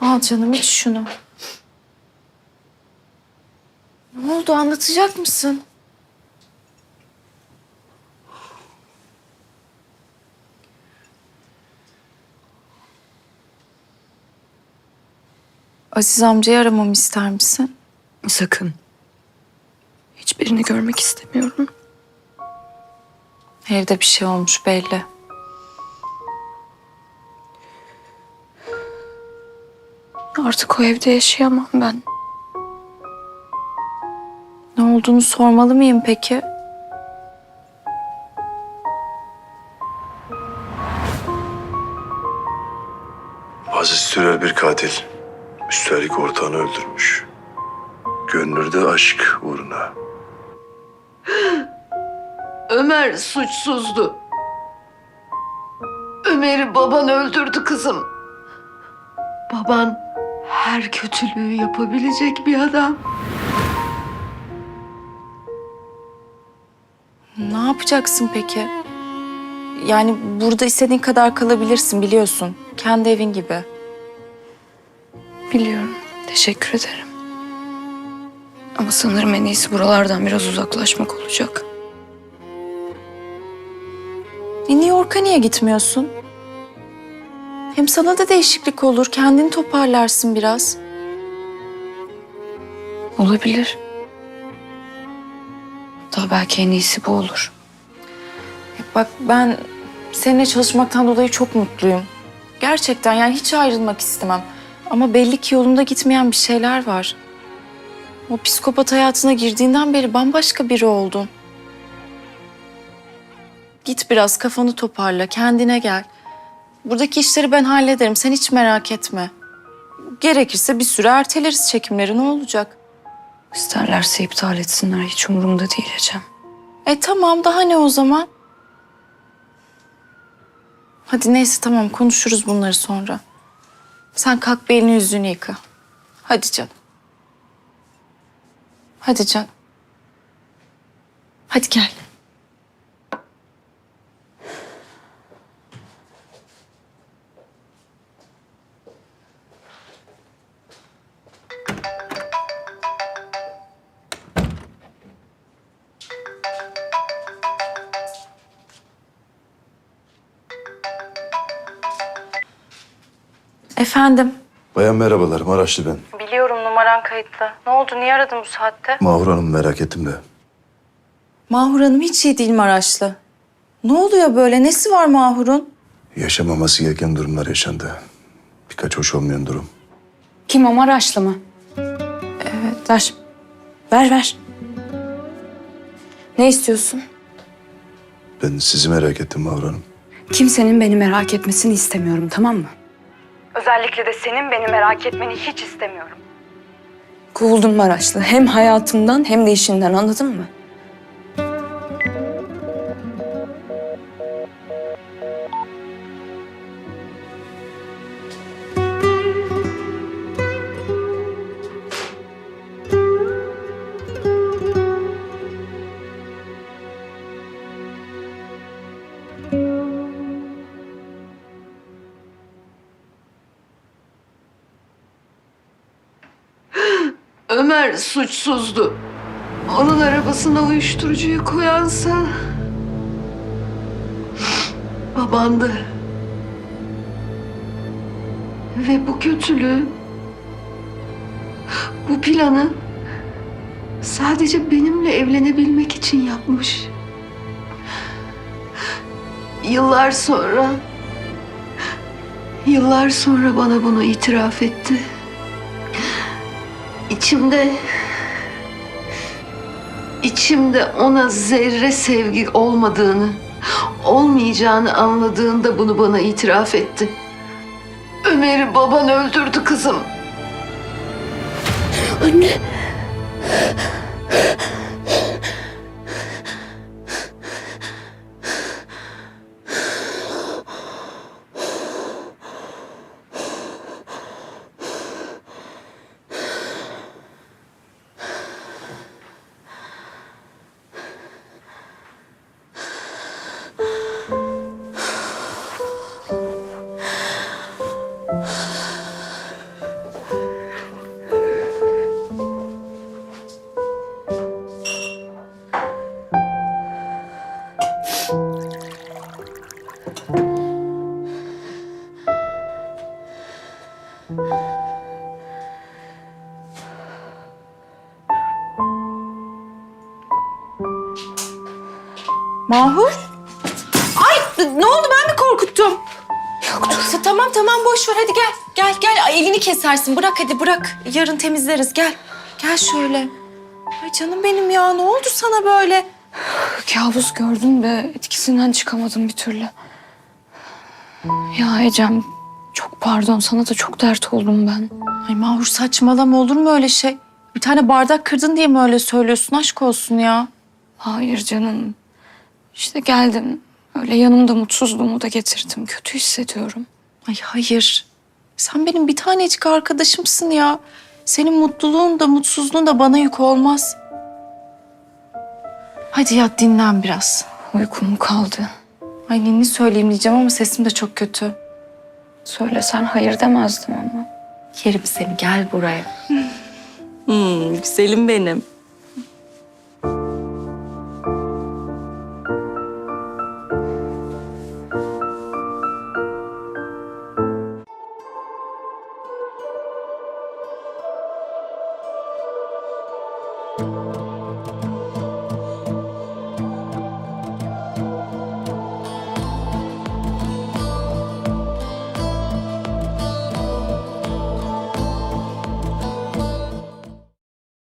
Al canım iç şunu. Ne oldu anlatacak mısın? Aziz amcayı aramamı ister misin? Sakın. Hiçbirini görmek istemiyorum. Evde bir şey olmuş belli. Artık o evde yaşayamam ben. Ne olduğunu sormalı mıyım peki? Aziz Türel bir katil. Üstelik ortağını öldürmüş. Gönlürde aşk uğruna. Ömer suçsuzdu. Ömer'i baban öldürdü kızım. Baban her kötülüğü yapabilecek bir adam. Ne yapacaksın peki? Yani burada istediğin kadar kalabilirsin biliyorsun. Kendi evin gibi. Biliyorum. Teşekkür ederim. Ama sanırım en iyisi buralardan biraz uzaklaşmak olacak. E New York'a niye gitmiyorsun? Hem sana da değişiklik olur. Kendini toparlarsın biraz. Olabilir. Daha belki en iyisi bu olur. E Bak ben seninle çalışmaktan dolayı çok mutluyum. Gerçekten yani hiç ayrılmak istemem. Ama belli ki yolunda gitmeyen bir şeyler var. O psikopat hayatına girdiğinden beri bambaşka biri oldun. Git biraz kafanı toparla, kendine gel. Buradaki işleri ben hallederim, sen hiç merak etme. Gerekirse bir süre erteleriz çekimleri, ne olacak? İsterlerse iptal etsinler. Hiç umurumda değil Ecem. E tamam, daha ne o zaman? Hadi neyse tamam, konuşuruz bunları sonra. Sen kalk bir elini yüzünü yıka. Hadi canım. Hadi canım. Hadi gel. Efendim? Bayan merhabalar, Maraşlı ben. Biliyorum numaran kayıtlı. Ne oldu? Niye aradın bu saatte? Mahur Hanım merak ettim de. Mahur Hanım hiç iyi değil Maraşlı. Ne oluyor böyle? Nesi var Mahur'un? Yaşamaması gereken durumlar yaşandı. Birkaç hoş olmayan durum. Kim o Maraşlı mı? Evet. Ver. Ver ver. Ne istiyorsun? Ben sizi merak ettim Mahur Hanım. Kimsenin beni merak etmesini istemiyorum tamam mı? Özellikle de senin beni merak etmeni hiç istemiyorum. Kovuldum Maraşlı. Hem hayatımdan hem de işinden anladın mı? Ömer suçsuzdu. Onun arabasına uyuşturucuyu koyansa... Babandı. Ve bu kötülüğü... Bu planı... Sadece benimle evlenebilmek için yapmış. Yıllar sonra... Yıllar sonra bana bunu itiraf etti. İçimde... içimde ona zerre sevgi olmadığını, olmayacağını anladığında bunu bana itiraf etti. Ömer'i baban öldürdü kızım. Mahur. Ay ne oldu ben mi korkuttum? Yoktur. Tamam tamam boş ver hadi gel. Gel gel Ay, elini kesersin bırak hadi bırak. Yarın temizleriz gel. Gel şöyle. Ay canım benim ya ne oldu sana böyle? Kabus gördüm de etkisinden çıkamadım bir türlü. Ya Ecem çok pardon sana da çok dert oldum ben. Ay Mahur saçmalama olur mu öyle şey? Bir tane bardak kırdın diye mi öyle söylüyorsun aşk olsun ya? Hayır canım. İşte geldim. Öyle yanımda mutsuzluğumu da getirdim. Kötü hissediyorum. Ay hayır. Sen benim bir tanecik arkadaşımsın ya. Senin mutluluğun da mutsuzluğun da bana yük olmaz. Hadi yat dinlen biraz. Uykum kaldı. Ay ninni söyleyeyim diyeceğim ama sesim de çok kötü. Söylesen hayır demezdim ama. Yerim seni gel buraya. hmm, güzelim benim.